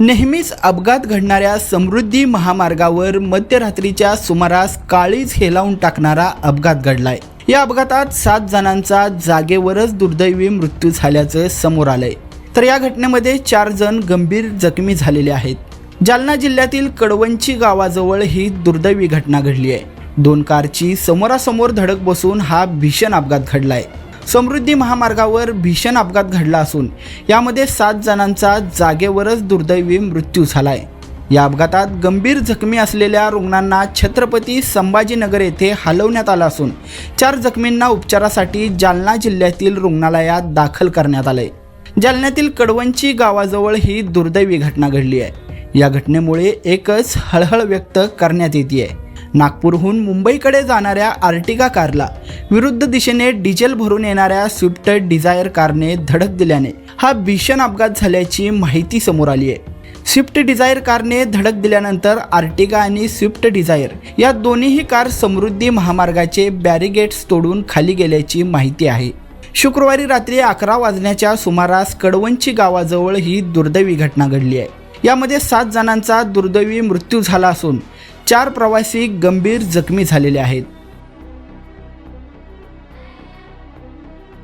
नेहमीच अपघात घडणाऱ्या समृद्धी महामार्गावर मध्यरात्रीच्या सुमारास काळीज हेलावून टाकणारा अपघात घडलाय. या अपघातात सात जणांचा जागेवरच दुर्दैवी मृत्यू झाल्याचं समोर आलंय. तर या घटनेमध्ये चार जण गंभीर जखमी झालेले आहेत. जालना जिल्ह्यातील कडवंची गावाजवळ ही दुर्दैवी घटना घडली आहे. दोन कारची समोरासमोर धडक बसून हा भीषण अपघात घडलाय. समृद्धी महामार्गावर भीषण अपघात घडला असून यामध्ये सात जणांचा जागेवरच दुर्दैवी मृत्यू झालाय. या अपघातात गंभीर जखमी असलेल्या रुग्णांना छत्रपती संभाजीनगर येथे हलवण्यात आलं असून चार जखमींना उपचारासाठी जालना जिल्ह्यातील रुग्णालयात दाखल करण्यात आलंय. जालन्यातील कडवंची गावाजवळ ही दुर्दैवी घटना घडली आहे. या घटनेमुळे एकच हळहळ व्यक्त करण्यात येते आहे. नागपूरहून मुंबईकडे जाणाऱ्या आर्टिगा कारला. विरुद्ध दिशेने डिझेल भरून येणाऱ्या स्विफ्ट डिझायर कारने धडक दिल्याने हा भीषण अपघात झाल्याची माहिती समोर आली आहे. स्विफ्ट डिझायर कारने धडक दिल्यानंतर आर्टिगा आणि स्विफ्ट डिझायर या दोन्हीही कार समृद्धी महामार्गाचे बॅरिगेट्स तोडून खाली गेल्याची माहिती आहे. शुक्रवारी रात्री अकरा वाजण्याच्या सुमारास कडवंची गावाजवळ ही दुर्दैवी घटना घडली आहे. यामध्ये सात जणांचा दुर्दैवी मृत्यू झाला असून चार प्रवासी गंभीर जखमी झालेले आहेत.